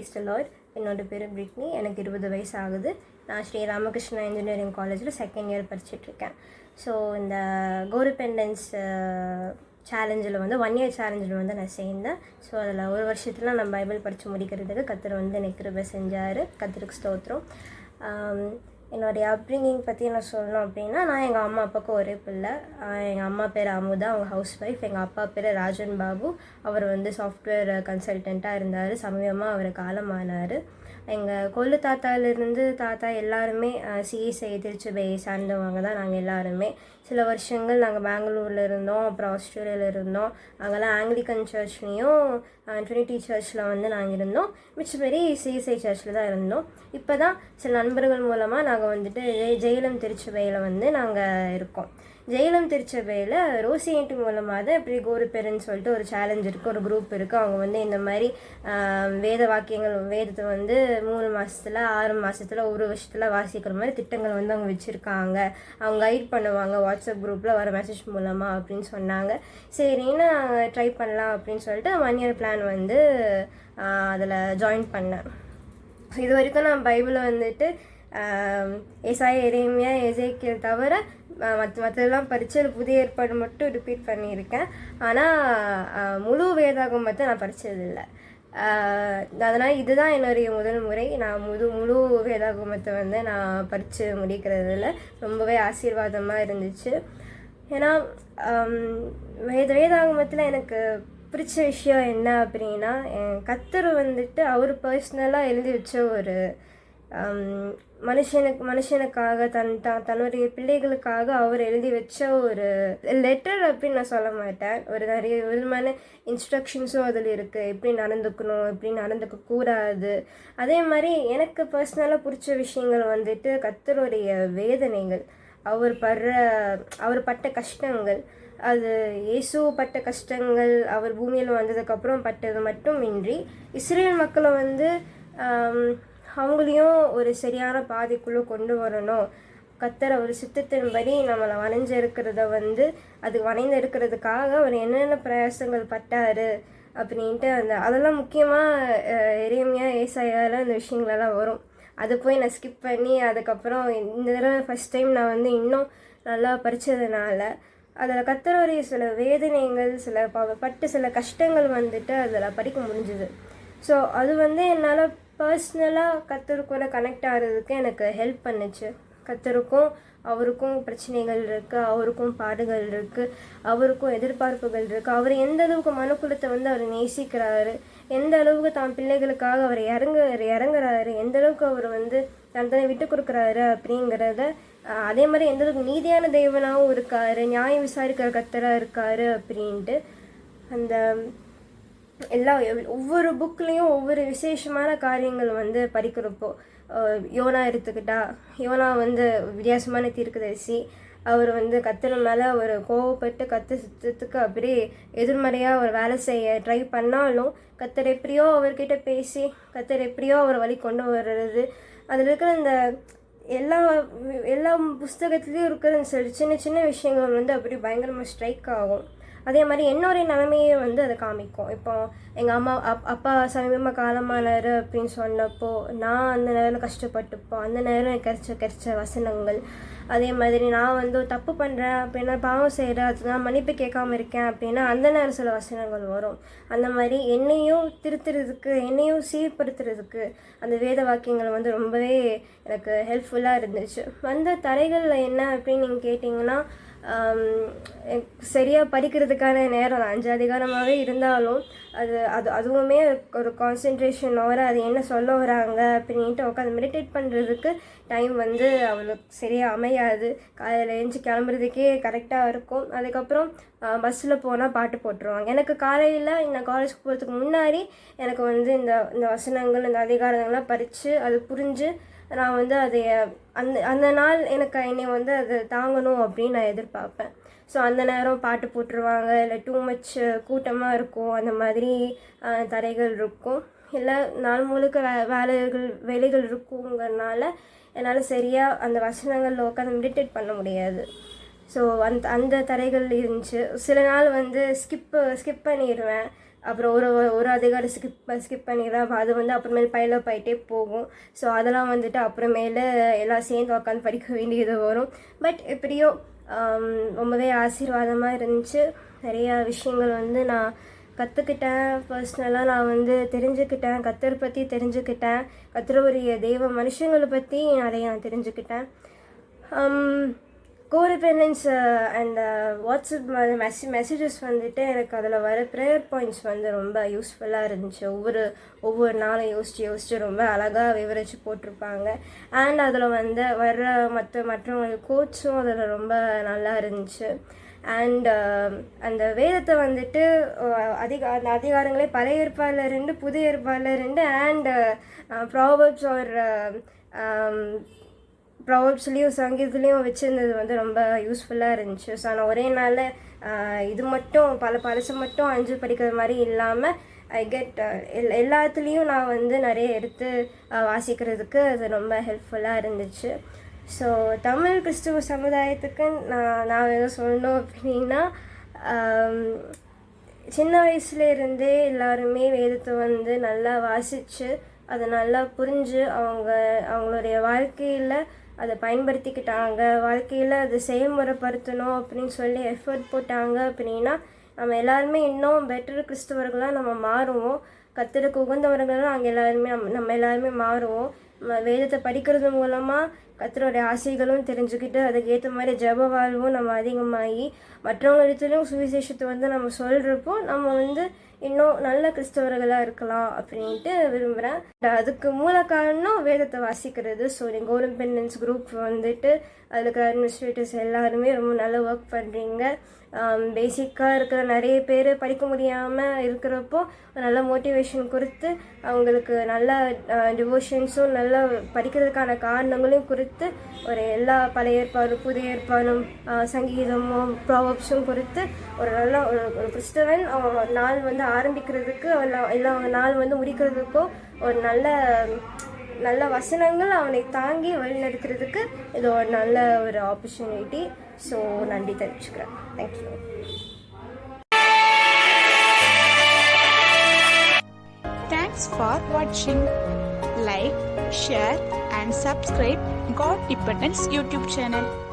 ஏஸ்டலாய்ட் என்னோட பேர் பிரிட்னி. எனக்கு இருபது வயசு ஆகுது நான் ஸ்ரீ ராமகிருஷ்ணா இன்ஜினியரிங் காலேஜில் செகண்ட் இயர் படிச்சுட்ருக்கேன். ஸோ இந்த கோரிபெண்டன்ஸ் சேலஞ்சில் வந்து ஒன் இயர் சேலஞ்சில் வந்து நான் சேர்ந்தேன். ஸோ அதில் ஒரு வருஷத்தில் நான் பைபிள் படித்து முடிக்கிறதுக்கு கத்தர் வந்து எனக்கு கிருபை செஞ்சார். கத்தருக்கு ஸ்தோத்திரம். என்னுடைய அப்ரிங்கிங் பற்றி நான் சொல்லணும் அப்படின்னா நான் எங்கள் அம்மா அப்பாவுக்கு ஒரே பிள்ளை. எங்கள் அம்மா பேர் அமுதா அவங்க ஹவுஸ் ஒய்ஃப் எங்கள் அப்பா பேர் ராஜன் பாபு. அவர் வந்து சாஃப்ட்வேர் கன்சல்டண்ட்டாக இருந்தார். சமீபமாக அவர் காலமானார். எங்கள் கொள்ளு தாத்தாலேருந்து தாத்தா எல்லாருமே சிஎஸ்ஐ திருச்சபையை சார்ந்தவங்க தான் நாங்கள் எல்லாருமே. சில வருஷங்கள் நாங்கள் பெங்களூரில் இருந்தோம் அப்புறம் ஆஸ்திரேலியாவில் இருந்தோம். அங்கெல்லாம் ஆங்கிலிக்கன் சர்ச்லேயும் ட்ரினிட்டி சர்ச்சில் வந்து நாங்கள் இருந்தோம். மிச்சமாரி சிஎஸ்ஐ சர்ச்சில் தான் இருந்தோம். இப்போ தான் சில நண்பர்கள் மூலமாக நாங்கள் வந்துட்டு ஜெய- ஜெயலம் திருச்சபையில் வந்து நாங்கள் இருக்கோம். ஜெயலம் திருச்சபையில் ரோசி மூலமாக தான் இப்படி கோரு பெருன்னு சொல்லிட்டு ஒரு சேலஞ்ச் இருக்குது ஒரு குரூப் இருக்குது அவங்க வந்து இந்த மாதிரி வேத வாக்கியங்கள் வேதத்தை வந்து மூணு மாதத்தில் ஆறு மாதத்தில் ஒரு வருஷத்தில் வாசிக்கிற மாதிரி திட்டங்கள் வந்து அவங்க வச்சுருக்காங்க. அவங்க கைட் பண்ணுவாங்க வாட்ஸ்அப் குரூப்பில் வர மெசேஜ் மூலமாக அப்படின்னு சொன்னாங்க. சரின்னு ட்ரை பண்ணலாம் அப்படின்னு சொல்லிட்டு ஒன் இயர் பிளான் வந்து அதில் ஜாயின் பண்ணேன். இது வரைக்கும் நான் பைபிளை வந்துட்டு ஏசாய எரேமியா எசேக்கியல் தவிர மற்ற மற்றதெல்லாம் படித்து புதிய ஏற்பாடு மட்டும் ரிப்பீட் பண்ணியிருக்கேன். ஆனால் முழு வேதாகமத்தை நான் படித்ததில்லை அதனால் இதுதான் என்னுடைய முதல் முறை. நான் முழு முழு வேதாகமத்தை வந்து நான் படித்து முடிக்கிறதுல ரொம்பவே ஆசீர்வாதமாக இருந்துச்சு. ஏன்னா வேத வேதாகமத்தில் எனக்கு பிடிச்ச விஷயம் என்ன அப்படின்னா என் கத்தர் வந்துட்டு அவர் பர்சனலாக எழுதி வச்ச ஒரு மனுஷனுக்கு மனுஷனுக்காக தன் த தன்னுடைய பிள்ளைகளுக்காக அவர் எழுதி வச்ச ஒரு லெட்டர் அப்படின்னு நான் சொல்ல மாட்டேன். ஒரு நிறைய விதமான இன்ஸ்ட்ரக்ஷன்ஸும் அதில் இருக்குது எப்படி நடந்துக்கணும் எப்படி நடந்துக்க கூடாது. அதே மாதிரி எனக்கு பர்சனலாக பிடிச்ச விஷயங்கள் வந்துட்டு கத்தருடைய வேதனைகள். அவர் படுற அவர் பட்ட கஷ்டங்கள். அது இயேசு பட்ட கஷ்டங்கள் அவர் பூமியில் வந்ததுக்கப்புறம் பட்டது மட்டும் இன்றி இஸ்ரேல் மக்களை வந்து அவங்களையும் ஒரு சரியான பாதைக்குள்ளே கொண்டு வரணும். கத்தர் ஒரு சித்தத்தின்படி நம்மளை வணைஞ்சு இருக்கிறத வந்து அது வரைந்து இருக்கிறதுக்காக அவர் என்னென்ன பிரயாசங்கள் பட்டார் அப்படின்ட்டு அந்த அதெல்லாம் முக்கியமாக எரேமியா ஏசாயால் அந்த விஷயங்களெல்லாம் வரும். அதை போய் நான் ஸ்கிப் பண்ணி அதுக்கப்புறம் இந்த தடவை ஃபஸ்ட் டைம் நான் வந்து இன்னும் நல்லா படித்ததுனால அதில் கத்தருடைய சில வேதனைகள் சில ப பட்டு சில கஷ்டங்கள் வந்துட்டு அதில் படிக்க முடிஞ்சுது. ஸோ அது வந்து என்னால் பர்சனலாக கத்தருக்கூட கனெக்ட் ஆகிறதுக்கு எனக்கு ஹெல்ப் பண்ணுச்சு. கத்தருக்கும் அவருக்கும் பிரச்சனைகள் இருக்குது அவருக்கும் பாடுகள் இருக்குது அவருக்கும் எதிர்பார்ப்புகள் இருக்குது அவர் எந்த அளவுக்கு மனுக்குலத்தை வந்து அவர் நேசிக்கிறாரு எந்த அளவுக்கு தான் பிள்ளைகளுக்காக அவர் இறங்க இறங்குறாரு எந்த அளவுக்கு அவர் வந்து தன்னை விட்டு கொடுக்குறாரு அப்படிங்கிறத அதே மாதிரி எந்த அளவுக்கு நீதியான தெய்வனாகவும் இருக்காரு நியாயம் விசாரிக்கிற கத்தராக இருக்காரு அப்படின்ட்டு அந்த எல்லா ஒவ்வொரு புக்லேயும் ஒவ்வொரு விசேஷமான காரியங்கள் வந்து படிக்கிறப்போ யோனா எடுத்துக்கிட்டா யோனா வந்து வித்தியாசமான தீர்க்கதரிசி. அவர் வந்து கத்தர் மேலே ஒரு கோவப்பட்டு கத்து சுத்தத்துக்கு அப்படியே எதிர்மறையாக அவர் வேலை செய்ய ட்ரை பண்ணாலும் கத்தர் எப்படியோ அவர்கிட்ட பேசி கத்தர் எப்படியோ அவர் வழி கொண்டு வர்றது. அதில் இருக்கிற அந்த எல்லா எல்லா புஸ்தகத்துலேயும் இருக்கிற சில சின்ன சின்ன விஷயங்கள் வந்து அப்படி பயங்கரமாக ஸ்ட்ரைக் ஆகும். அதே மாதிரி என்னுடைய நிலைமையே வந்து அதை காமிக்கும். இப்போ எங்கள் அம்மா அப் அப்பா சமீபமாக காலமானார் அப்படின்னு சொன்னப்போ நான் அந்த நேரம் கஷ்டப்பட்டுப்போ அந்த நேரம் எனக்கு கிடைச்ச கிடைச்ச வசனங்கள். அதே மாதிரி நான் வந்து தப்பு பண்ணுறேன் அப்படின்னா பாவம் செய்கிறேன் அதுதான் மன்னிப்பு கேட்காம இருக்கேன் அப்படின்னா அந்த நேரம் சில வசனங்கள் வரும். அந்த மாதிரி என்னையும் திருத்துறதுக்கு என்னையும் சீர்படுத்துறதுக்கு அந்த வேத வாக்கியங்கள் வந்து ரொம்பவே எனக்கு ஹெல்ப்ஃபுல்லாக இருந்துச்சு. வந்த தடைகளில் என்ன அப்படின்னு நீங்கள் கேட்டிங்கன்னா சரியாக படிக்கிறதுக்கான நேரம் அஞ்சு அதிகாரமாகவே இருந்தாலும் அது அது அதுவுமே ஒரு கான்சென்ட்ரேஷன் அது என்ன சொல்ல வராங்க அப்படின்ட்டு உட்காந்து மெடிடேட் பண்ணுறதுக்கு டைம் வந்து அவளுக்கு சரியாக அமையாது. காலையில் எழுந்து கிளம்புறதுக்கே கரெக்டாக இருக்கும். அதுக்கப்புறம் பஸ்ஸில் போனால் பாட்டு போட்டுருவாங்க. எனக்கு காலையில் நான் காலேஜ் போகிறதுக்கு முன்னாடி எனக்கு வந்து இந்த இந்த வசனங்கள் இந்த அதிகாரங்கள்லாம் படித்து அது புரிஞ்சு நான் வந்து அதை அந்த அந்த நாள் எனக்கு என்னை வந்து அது தாங்கணும் அப்படின்னு நான் எதிர்பார்ப்பேன். ஸோ அந்த நேரம் பாட்டு போட்டுருவாங்க இல்லை டூ மச் கூட்டமாக இருக்கும் அந்த மாதிரி தடைகள் இருக்கும். இல்லை நாள் முழுக்க வே வேலைகள் வேலைகள் இருக்குங்கிறனால என்னால் சரியாக அந்த வசனங்களில் உட்காந்து மெடிடேட் பண்ண முடியாது. ஸோ அந்த அந்த தடைகள் இருந்துச்சு. சில நாள் வந்து ஸ்கிப்பு ஸ்கிப் பண்ணிடுவேன் அப்புறம் ஒரு ஒரு அதிகாரம் ஸ்கிப் ஸ்கிப் பண்ணிடுறேன் அப்போ அது வந்து அப்புறமேல் பைலப் ஆகிட்டே போகும். ஸோ அதெல்லாம் வந்துட்டு அப்புறமேல எல்லாம் சேர்ந்து உட்காந்து படிக்க வேண்டியது வரும். பட் எப்படியோ um, ரொம்பவே ஆசீர்வாதமாக இருந்துச்சு. நிறையா விஷயங்கள் வந்து நான் கற்றுக்கிட்டேன் பர்சனலாக நான் வந்து தெரிஞ்சுக்கிட்டேன். கத்தரை பற்றி தெரிஞ்சுக்கிட்டேன். கத்தருடைய தெய்வ மனுஷங்களை பற்றி நிறைய நான் தெரிஞ்சுக்கிட்டேன். Um, correspondence and WhatsApp message messages வந்துட்டு எனக்கு அதில் வர ப்ரேயர் பாயிண்ட்ஸ் வந்து ரொம்ப யூஸ்ஃபுல்லாக இருந்துச்சு. ஒவ்வொரு ஒவ்வொரு நாளும் யோசித்து யோசித்து ரொம்ப அழகாக விவரித்து போட்டிருப்பாங்க. அண்ட் அதில் வந்து வர்ற மற்ற மற்றவங்க கோட்ஸும் அதில் ரொம்ப நல்லா இருந்துச்சு. அண்ட் um, அந்த வேதத்தை வந்துட்டு அதிக அந்த அதிகாரங்களே பழைய ஏற்பாடில் இருந்து புதிய ஏற்பாடில் இருந்து அண்ட் ப்ராவர்ப்ஸ் ஒரு ப்ராவப்ஸ்லேயும் சங்கீதத்துலேயும் வச்சுருந்தது வந்து ரொம்ப யூஸ்ஃபுல்லாக இருந்துச்சு. ஸோ நான் ஒரே நாளில் இது மட்டும் பல பழசு மட்டும் அஞ்சு படிக்கிற மாதிரி இல்லாமல் ஐ கெட் எல் எல்லாத்துலேயும் நான் வந்து நிறைய எடுத்து வாசிக்கிறதுக்கு அது ரொம்ப ஹெல்ப்ஃபுல்லாக இருந்துச்சு. ஸோ தமிழ் கிறிஸ்துவ சமுதாயத்துக்கு நான் நான் எதுவும் சொல்லணும் அப்படின்னா சின்ன வயசுலேருந்தே எல்லாருமே வேதத்தை வந்து நல்லா வாசித்து அதை நல்லா புரிஞ்சு அவங்க அவங்களுடைய வாழ்க்கையில் அதை பயன்படுத்திக்கிட்டாங்க. வாழ்க்கையில் அதை செயல்முறைப்படுத்தணும் அப்படின்னு சொல்லி எஃபர்ட் போட்டாங்க அப்படின்னா நம்ம எல்லாருமே இன்னும் பெட்டர் கிறிஸ்தவர்களாக நம்ம மாறுவோம். கத்தருக்கு உகந்தவர்களாக நாங்கள் எல்லாருமே நம்ம- எல்லாருமே மாறுவோம். வேதத்தை படிக்கிறது மூலமாக கத்தருடைய ஆசைகளும் தெரிஞ்சுக்கிட்டு அதுக்கு ஏற்ற மாதிரி ஜெப வாழ்வும் நம்ம அதிகமாகி மற்றவங்களிடத்துலையும் சுவிசேஷத்தை வந்து நம்ம சொல்கிறப்போ நம்ம வந்து இன்னும் நல்ல கிறிஸ்தவர்களாக இருக்கலாம் அப்படின்ட்டு விரும்புகிறேன் அதுக்கு மூல காரணம் வேதத்தை வாசிக்கிறது. ஸோ நீங்கள் கோல்பெண்டன்ஸ் குரூப் வந்துட்டு அதில் இருக்கிற அட்மினிஸ்ட்ரேட்டர்ஸ் எல்லாருமே ரொம்ப நல்ல ஒர்க் பண்ணுறீங்க பேசிக்காக இருக்கிற நிறைய பேர் படிக்க முடியாமல் இருக்கிறப்போ நல்ல மோட்டிவேஷன் கொடுத்து அவங்களுக்கு நல்ல டிவோஷன்ஸும் நல்ல படிக்கிறதுக்கான காரணங்களையும் கொடுத்து ஒரு எல்லா பழைய ஏற்பாடும் புதிய ஏற்பாடும் சங்கீதமும் ப்ராவப்ஸும் கொடுத்து ஒரு நல்ல ஒரு ஒரு கிறிஸ்தவன் அவன் நாள் வந்து ஆரம்பிக்கிறதுக்கு இல்லை எல்லா நாள் வந்து முடிக்கிறதுக்கும் ஒரு நல்ல நல்ல வசனங்கள் அவனை தாங்கி வழிநடத்துறதுக்கு இது ஒரு நல்ல ஒரு ஆப்பர்ச்சுனிட்டி ஸோ நன்றி தெரிவிச்சுக்கிறேன். Thank you Thanks for watching. Like, share and subscribe God Dependence YouTube channel.